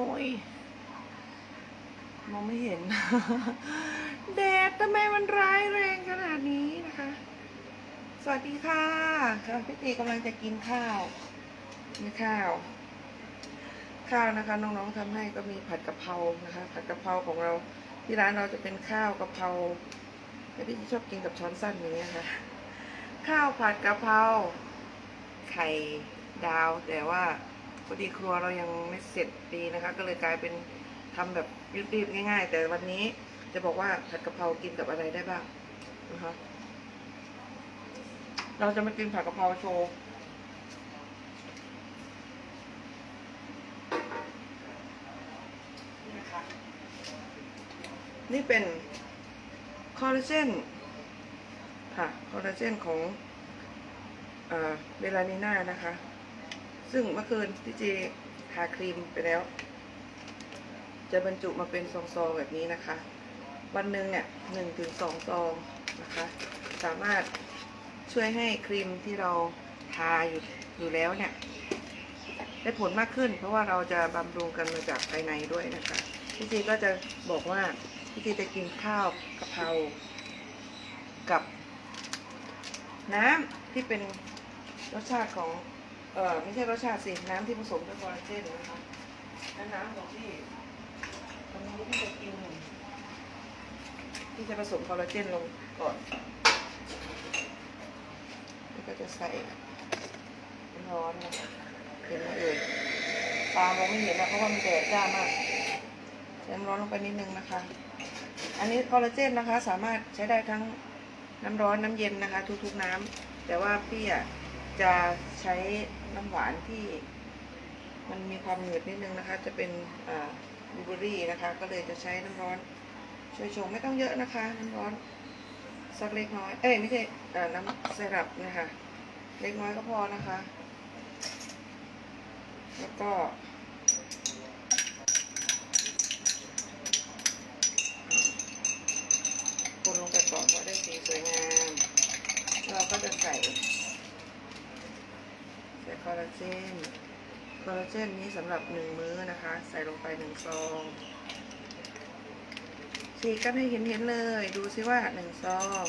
โอ้ยมองไม่เห็น แดดทำไมมันร้ายแรงขนาดนี้นะคะ สวัสดีค่ะค่ะพี่ตีกำลังจะกินข้าวมีข้าว ข้าวนะคะ น้องๆทำให้ก็มีผัดกะเพรานะคะ ผัดกะเพราของเราที่ร้านเราจะเป็นข้าวกะเพราแต่พี่ชอบกินกับช้อนสั้นอย่างเงี้ยค่ะ ข้าวผัดกะเพราไข่ดาวแต่ว่า พอดีครัวเรายังไม่เสร็จดีนะคะ ก็เลยกลายเป็นทำแบบรีบๆง่าย ๆ แต่วันนี้จะบอกว่าผัดกะเพรากินกับอะไรได้บ้างนะคะเราจะมากินผัดกะเพราโชว์นี่นี่เป็นคอลลาเจนค่ะ คอลลาเจนของเบลานิน่านะคะ ซึ่งเมื่อคืนพี่เจทาครีมไปแล้ว จะบรรจุมาเป็นซองๆแบบนี้นะคะ วันหนึ่งเนี่ยหนึ่งถึงสองซองนะคะ สามารถช่วยให้ครีมที่เราทาอยู่อยู่แล้วเนี่ย ได้ผลมากขึ้น เพราะว่าเราจะบำรุงกันมาจากภายในด้วยนะคะพี่จีก็จะบอกว่าพี่จีจะกินข้าวกะเพรากับน้ำที่เป็นรสชาติของ เออไม่ใช่รสชาติสิน้ำที่ผสมด้วยคอลลาเจนนะคะและน้ำของพี่วันนี้พี่จะกินพี่จะผสมคอลลาเจนลงก่อนแล้วก็จะใส่น้ำร้อนนะคะเห็นไหมเอ่ยตามองไม่เห็นนะเพราะว่ามันแดดจ้ามากใส่น้ำร้อนลงไปนิดนึงนะคะ อันนี้คอลลาเจนนะคะ สามารถใช้ได้ทั้งน้ำร้อนน้ำเย็นนะคะ ทุกๆน้ำแต่ว่าพี่อะ จะใช้น้ำหวานที่ มันมีความหนืดนิดนึงนะคะ จะเป็นบลูเบอรี่นะคะ ก็เลยจะใช้น้ำร้อน ช่วยชงไม่ต้องเยอะนะคะ น้ำร้อนสักเล็กน้อย เอ้ยไม่ใช่น้ำไซรัปนะคะ เล็กน้อยก็พอนะคะ แล้วก็คนลงไปก่อนว่าได้สีสวยงาม เราก็จะใส่ คอลลาเจน คอลลาเจนนี้สำหรับหนึ่งมื้อนะคะ ใส่ลงไปหนึ่งซองฉีกกันให้เห็นๆเลย ดูซิว่าหนึ่งซอง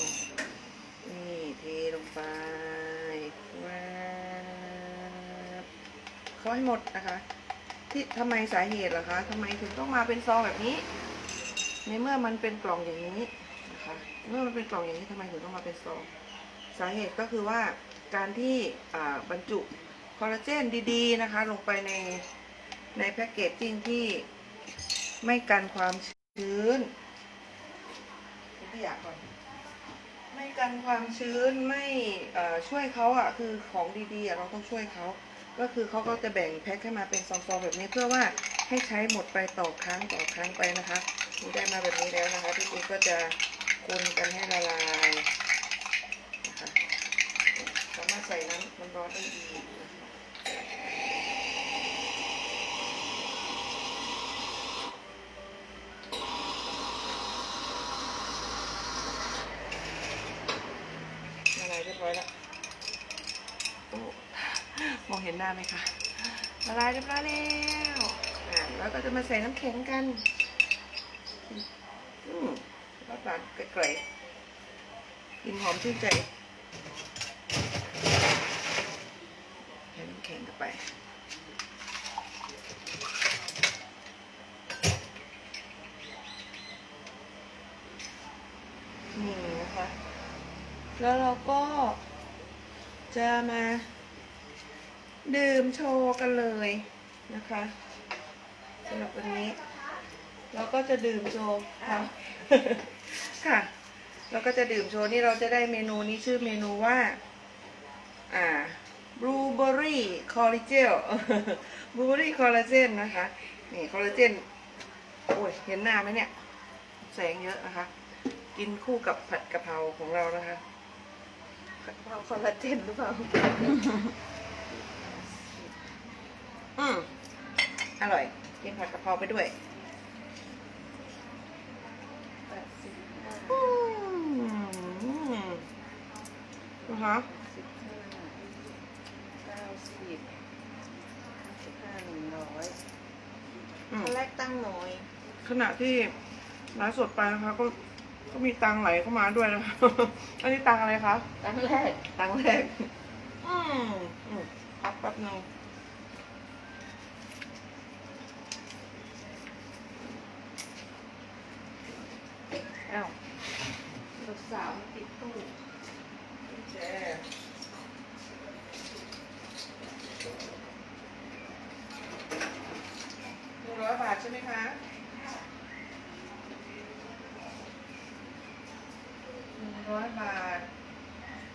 นี่เทลงไปแวบเขาให้หมดนะคะ ที่ทำไมสาเหตุล่ะคะทำไมถึงต้องมาเป็นซองแบบนี้ ในเมื่อมันเป็นกล่องอย่างนี้นะคะ เมื่อมันเป็นกล่องอย่างนี้ทำไมถึงต้องมาเป็นซอง สาเหตุก็คือว่าการที่บรรจุ คอลลาเจนดีๆนะคะ ลงไปในในแพ็กเกจจิ้งที่ไม่กันความชื้นที่อยากก่อนไม่กันความชื้นไม่เอ่อช่วยเขาอะคือของดีๆเราต้องช่วยเขาก็คือเขาก็จะแบ่งแพ็คให้มาเป็นซองๆแบบนี้เพื่อว่าให้ใช้หมดไปต่อครั้งต่อครั้งไปนะคะนี่ได้มาแบบนี้แล้วนะคะพี่ปุ๊ก็จะคนกันให้ละลายนะคะสามารถใส่น้ำน้ำร้อนได้อีกนะคะละลายเรียบร้อยแล้วโอ้มอง เห็นหน้าไหมคะละลายเรียบร้อยแล้วอะแล้วก็จะมาใส่น้ำแข็งกัน อืมแล้วานเกลๆกินหอมชื่นใจใส่น้ำแข็งเข้าไป นี่นะคะ แล้วเราก็จะมาดื่มโชว์กันเลยนะคะสำหรับวันนี้ เราก็จะดื่มโชว์ค่ะค่ะ เราก็จะดื่มโชว์นี่เราจะได้เมนูนี้ชื่อเมนูว่า อ่าบลูเบอรี่คอลลาเจนบลูเบอรี่คอลลาเจนนะคะ นี่คอลลาเจนโอ้ยเห็นหน้าไหมเนี่ย แสงเยอะนะคะ กินคู่กับผัดกะเพราของเรานะคะผัดกะเพราคอลลาเจนหรือเปล่า อืมอร่อย กินผัดกะเพราไปด้วย แปดสิบห้า อืม นะคะสิบห้าเก้าสิบห้าสิบห้าหนึ่งร้อยอืมกตั้งหน่อย ขณะที่ไลฟ์สดไปนะคะ ก็ก็มีตังค์ไหลเข้ามาด้วยนะคะ อันนี้ตังค์อะไรคะ ตั้งแรกตังค์แรก อืมอืมพักแป๊บนึง อ้าวลูกสาวมาติดตู้ โอเคหนึ่งร้อยบาทใช่ไหมคะหนึ่งร้อยบาท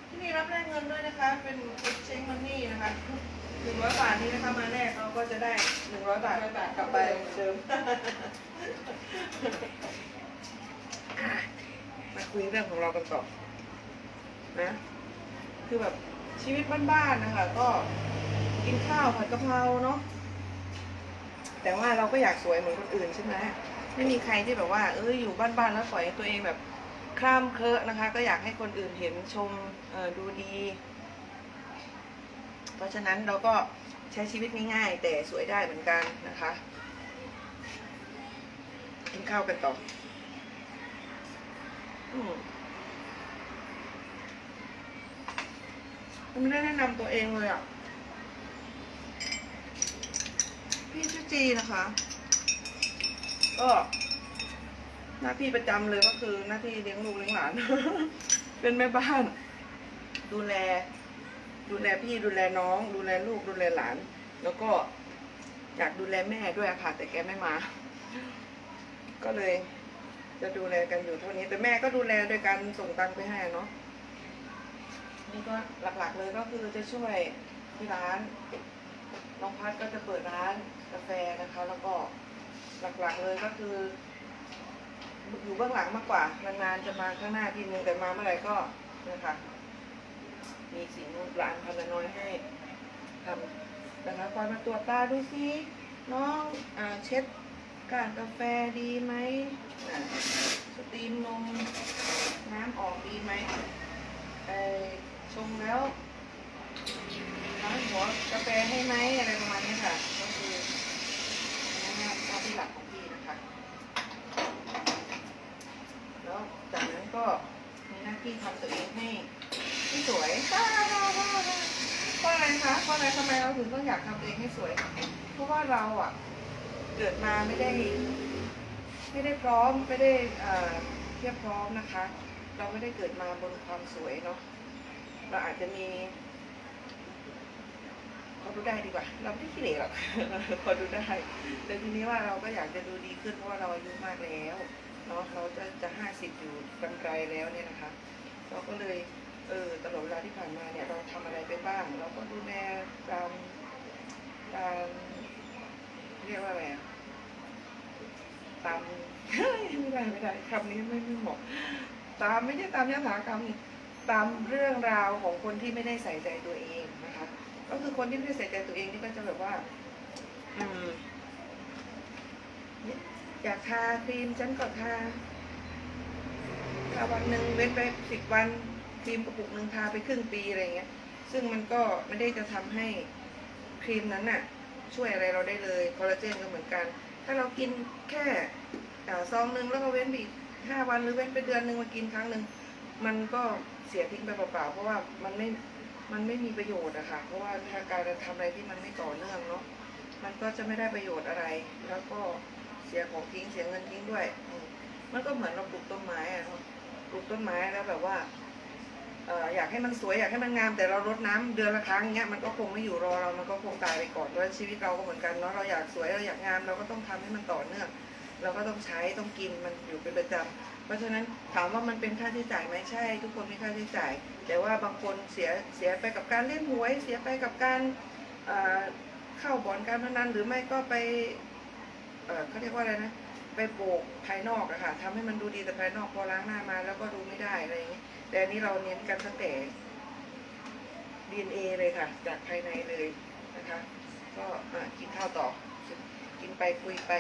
ที่นี่รับแลกเงินด้วยนะคะ เป็น exchange money นะคะ หนึ่งร้อยบาทนี้นะคะมาแลกเราก็จะได้หนึ่งร้อยบาทกลับไปเหมือนเดิมอะมาคุยเรื่องของเรากันต่อนะ คือแบบชีวิตบ้านๆนะคะ ก็กินข้าวผัดกะเพราเนาะแต่ว่าเราก็อยากสวยเหมือนคนอื่นใช่ไหมไม่มีใครที่แบบว่า เอออยู่บ้านๆแล้วปล่อยตัวเองแบบคล่ำเคอะนะคะ ก็อยากให้คนอื่นเห็นชมดูดี เพราะฉะนั้นเราก็ใช้ชีวิตง่ายๆ แต่สวยได้เหมือนกันนะคะกินข้าวกันต่ออืมผมไม่ได้แนะนำตัวเองเลยอะ พี่ชื่อจีนะคะ ก็ หน้าที่ประจำเลยก็คือหน้าที่เลี้ยงลูกเลี้ยงหลาน เป็นแม่บ้าน ดูแล ดูแลพี่ดูแลน้อง ดูแลลูกดูแลหลาน แล้วก็อยากดูแลแม่ด้วยค่ะ แต่แกไม่มา ก็เลย จะดูแลกันอยู่เท่านี้ แต่แม่ก็ดูแลโดยการส่งตังไปให้เนาะนี่ก็หลักๆเลยก็คือจะช่วยที่ร้านน้องพัดก็จะเปิดร้านกาแฟนะคะ แล้วก็หลักๆเลยก็คืออยู่เบื้องหลังมากกว่านานๆจะมาข้างหน้าทีนึงแต่มาเมื่อไหร่ก็นะคะ มีสิ่งนู้นร้านพันน้อยให้ทำนะคะคอยมาตรวจตาดูซิน้องอเช็ดการกาแฟดีไหมสตรีมนมน้ำออกดีไหมไอชงแล้วล้างหัวกาแฟให้ไหมอะไรประมาณนี้ค่ะ ก็คือนนี้หน้าที่หลักของพี่นะคะ แล้วจากนั้นก็ มีหน้าที่ทำตัวเองให้สวยเพราะอะไรคะเพราะอะไรทำไมเราถึงต้องอยากทำตัวเองให้สวย เพราะว่าเราอะเกิดมาไม่ได้ ไม่ได้พร้อมไม่ได้เอ่อเทียบพร้อมนะคะ เราไม่ได้เกิดมาบนความสวยเนาะเราอาจจะมีพอดูได้ดีกว่า เราไม่ได้ขี้เหร่หรอกพอดูได้แต่ทีนี้ว่าเราก็อยากจะดูดีขึ้นเพราะว่าเราอายุมากแล้ว กำไกลแล้วเนี่ยนะคะ เราก็เลยเออตลอดเวลาที่ผ่านมาเนี่ยเราทำอะไรไปบ้าง เราก็ดูแลตามตามเรียกว่าอะไรอะตามไม่ได้ไม่ได้คำนี้ไม่ไม่เหมาะตามไม่ใช่ตามยถากรรมนี่ตามเรื่องราวของคนที่ไม่ได้ใส่ใจตัวเองนะคะ ก็คือคนที่ไม่ได้ใส่ใจตัวเองนี่ก็จะแบบว่า อืมอยากทาครีมฉันก็ทา ถ้าวันหนึ่งเว้นไปสิบวันครีมกระปุกหนึ่งทาไปครึ่งปีอะไรเงี้ย ซึ่งมันก็ไม่ได้จะทำให้ครีมนั้นน่ะช่วยอะไรเราได้เลยคอลลาเจนก็เหมือนกัน ถ้าเรากินแค่ซองหนึ่งแล้วก็เว้นไปอีกห้าวันหรือเว้นไปเดือนหนึ่งมากินครั้งหนึ่งมันก็เสียทิ้งไปเปล่าๆเพราะว่ามันไม่มันไม่มีประโยชน์อะค่ะเพราะว่าถ้าการทำอะไรที่มันไม่ต่อเนื่องเนาะมันก็จะไม่ได้ประโยชน์อะไร แล้วก็เสียของทิ้งเสียเงินทิ้งด้วยมมันก็เหมือนเราปลูกต้นไม้อะเนาะ ปลูกต้นไม้แล้วแบบว่าเอออยากให้มันสวยอยากให้มันงามแต่เรารดน้ำเดือนละครั้งเงี้ยมันก็คงไม่อยู่รอเรามันก็คงตายไปก่อนเพราะชีวิตเราก็เหมือนกันเนาะเราอยากสวยเราอยากงามเราก็ต้องทำให้มันต่อเนื่องเราก็ต้องใช้ต้องกินมันอยู่เป็นประจำเพราะฉะนั้นถามว่ามันเป็นค่าใช้จ่ายไหมใช่ ทุกคนมีค่าใช้จ่าย แต่ว่าบางคนเสียเสียไปกับการเล่นหวย เสียไปกับการเข้าบ่อนการพนันหรือไม่ก็ไปเขาเรียกว่าอะไรนะ ไปโบกภายนอกอะค่ะทำให้มันดูดีแต่ภายนอกพอล้างหน้ามา แล้วก็ดูไม่ได้อะไรอย่างเงี้แต่อันนี้เราเน้นกันตั้งแต่ DNA เลยค่ะ จากภายในเลยนะคะ ก็อะกินข้าวต่อ กินไปคุยไป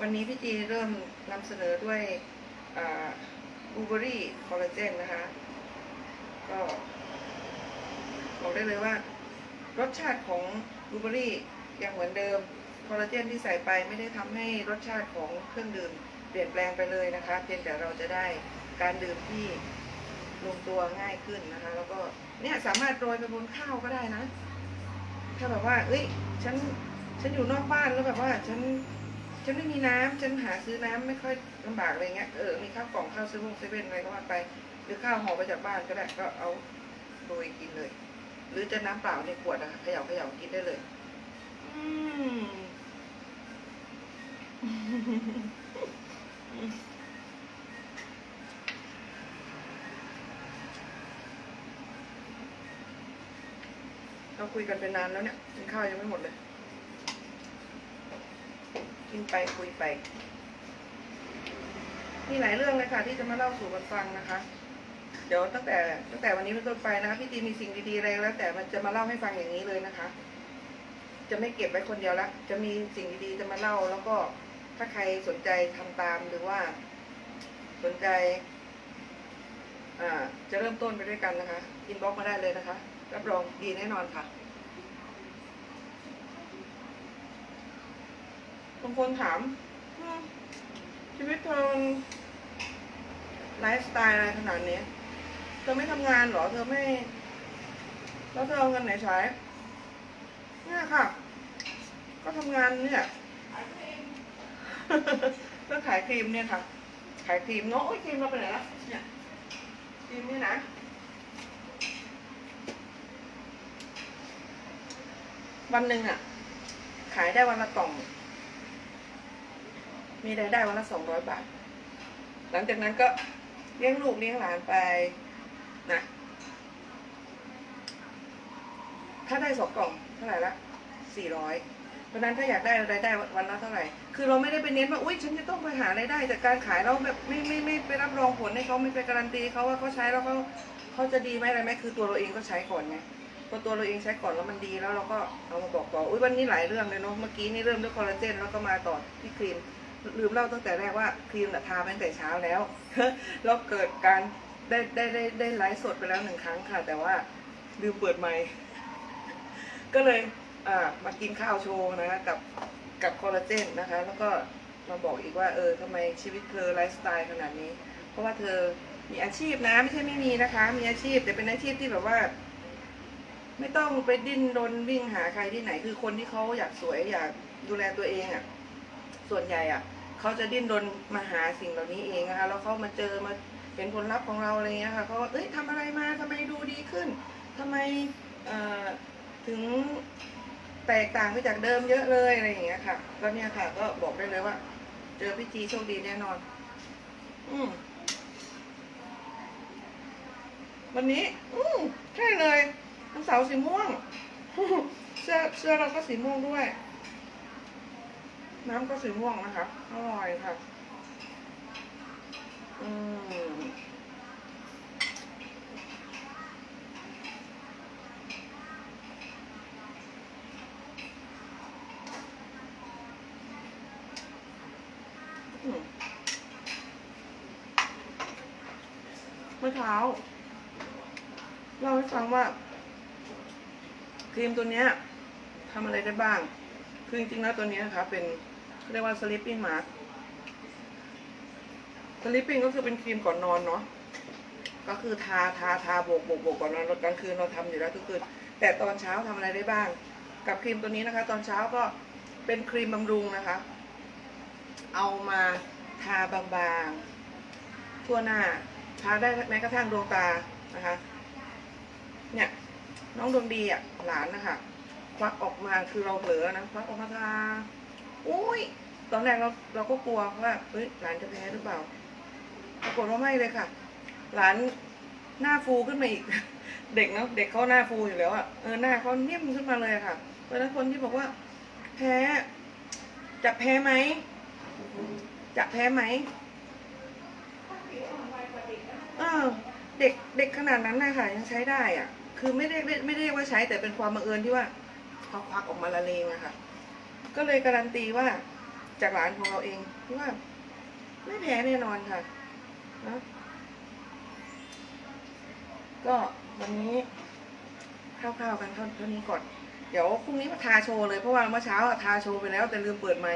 วันนี้พี่จีเริ่มนำเสนอด้วยบูเบอรี่คอลลาเจนนะคะ ก็บอกได้เลยว่ารสชาติของบลูเบอรี่ยังเหมือนเดิม คอลลาเจนที่ใส่ไปไม่ได้ทำให้รสชาติของเครื่องดื่มเปลี่ยนแปลงไปเลยนะคะ เพียงแต่เราจะได้การดื่มที่ลงตัวง่ายขึ้นนะคะ แล้วก็เนี่ยสามารถโรยไปบนข้าวก็ได้นะ ถ้าแบบว่า เอ้ย ฉัน ฉันอยู่นอกบ้านแล้วแบบว่า ฉัน ฉันไม่มีน้ำฉันหาซื้อน้ำไม่ค่อยลำบากอะไรเงี้ย เออ มีข้าวกล่องข้าวซื้อวงเซเว่นอะไรก็ว่าไป หรือข้าวห่อมาจากบ้านก็ได้ ก็เอาโรยกินเลย หรือจะน้ำเปล่าในขวดอะคะเขย่าเขย่ากินได้เลย อืม เราคุยกันเป็นนานแล้วเนี่ยกินข้าวยังไม่หมดเลย กินไปคุยไป มีหลายเรื่องเลยค่ะที่จะมาเล่าสู่กันฟังนะคะ เดี๋ยวตั้งแต่ตั้งแต่วันนี้เป็นต้นไปนะคะพี่ตีมีสิ่งดีๆอะไรแล้ว แต่มันจะมาเล่าให้ฟังอย่างนี้เลยนะคะ จะไม่เก็บไว้คนเดียวละจะมีสิ่งดีๆจะมาเล่าแล้วก็ ถ้าใครสนใจทำตามหรือว่า สนใจจะเริ่มต้นไปด้วยกันนะคะอินบ็อกมาได้เลยนะคะ รับรองดีแน่นอนค่ะบางคนถาม ชีวิตเธอไลฟ์สไตล์อะไรขนาดนี้ เธอไม่ทำงานหรอ เธอไม่ แล้วเธอเอาเงินไหนใช้เนี่ยค่ะ ก็ทำงานเนี่ย ก็ขายครีมเนี่ยค่ะ ขายครีมเนาะโอ้ยครีมเราไปไหนละเนี่ยครีมเนี่ยนะวันหนึ่งอะ ขายได้วันละกล่อง มีรายได้วันละสองร้อยบาท หลังจากนั้นก็เลี้ยงลูกเลี้ยงหลานไปนะ ถ้าได้สองกล่องเท่าไหร่ละสี่ร้อย เพราะนั้นถ้าอยากได้รายได้วันละเท่าไหร่ คือเราไม่ได้ไปเน้นว่า อุ้ยฉันจะต้องไปหารายได้จากการขายเราแบบไม่ไม่ไม่ไปรับรองผลให้เขาไม่ไปการันตีเขาว่าเขาใช้แล้วเขาเขาจะดีไหมอะไรไหมคือตัวเราเองก็ใช้ก่อนไงพอตัวเราเองใช้ก่อนแล้วมันดีแล้วเราก็เอามาบอกต่อ อุ้ยวันนี้หลายเรื่องเลยเนาะ เมื่อกี้นี่เริ่มด้วยคอลลาเจนแล้วก็มาต่อที่ครีม ลืมเล่าตั้งแต่แรกว่าครีมน่ะทามาตั้งแต่เช้าแล้วแล้วเกิดการได้ได้ได้ได้ไลฟ์สดไปแล้วหนึ่งครั้งค่ะ แต่ว่าลืมเปิดไมค์ก็เลย มากินข้าวโชว์นะกับกับคอลลาเจนนะคะ แล้วก็มาบอกอีกว่าเออทำไมชีวิตเธอไลฟ์สไตล์ขนาดนี้ เพราะว่าเธอมีอาชีพนะไม่ใช่ไม่มีนะคะ มีอาชีพแต่เป็นอาชีพที่แบบว่า ไม่ต้องไปดิ้นรนวิ่งหาใครที่ไหน คือคนที่เขาอยากสวยอยากดูแลตัวเองอะ่ะส่วนใหญ่อะ่ะเขาจะดิ้นรนมาหาสิ่งเหล่านี้เองนะคะแล้วเขามาเจอมาเห็นผลลัพธ์ของเราอะไรเงี้ยค่ะเขาเอ้ยทำอะไรมาทำไมดูดีขึ้นทำไมเอ่อถึง แตกต่างไปจากเดิมเยอะเลยอะไรอย่างเงี้ยค่ะ แล้วเนี่ยค่ะ ก็บอกได้เลยว่า เจอพี่จีโชคดีแน่นอน อืมวันนี้ อืมใช่เลยทั้งเสาสีม่วง เสื้อเสื้อเราก็สีม่วงด้วย น้ำก็สีม่วงนะคะอร่อยค่ะ อืม เมื่อเช้าเล่าให้ฟังว่า ครีมตัวเนี้ยทำอะไรได้บ้าง คือจริงๆแล้วตัวนี้นะคะเป็นเรียกว่า sleeping mask sleeping ก็คือเป็นครีมก่อนนอนเนาะก็คือทาทาทาโบกโบกโบกก่อนนอนกลางคืนเราทำอยู่แล้วทุกคืนแต่ตอนเช้าทำอะไรได้บ้าง กับครีมตัวนี้นะคะ ตอนเช้าก็เป็นครีมบำรุงนะคะ เอามาทาบางๆทั่วหน้า ทาได้แม้กระทั่งดวงตานะคะ เนี่ยน้องดวงดีอะหลานนะคะควักออกมาคือเราเผลอนะควักออกมาทาอุ้ยตอนแรกเราเราก็กลัวว่าเฮ้ยหลานจะแพ้หรือเปล่าปรากฏว่าไม่เลยค่ะ หลานหน้าฟูขึ้นมาอีก เด็กเนาะเด็กเขาหน้าฟูอยู่แล้วอะเออหน้าเขาเนียมขึ้นมาเลยค่ะเพราะฉะนั้นคนที่บอกว่า แพ้ จะแพ้ไหมจะแพ้ไหม เออ เด็กเด็กขนาดนั้นนะคะยังใช้ได้อะ คือไม่ได้ไม่ได้ว่าใช้แต่เป็นความบังเอิญที่ว่าเขาควักออกมาละเลงอะค่ะ ก็เลยการันตีว่าจากหลานของเราเองว่า ไม่แพ้แน่นอนค่ะนะก็วันนี้คร่าวๆกันเท่านี้ก่อน เดี๋ยวพรุ่งนี้มาทาโชว์เลยเพราะว่าเมื่อเช้าทาโชว์ไปแล้วแต่ลืมเปิดไม่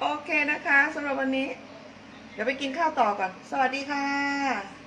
โอเคนะคะสำหรับวันนี้ ดี๋ยวไปกินข้าวต่อก่อน สวัสดีค่ะ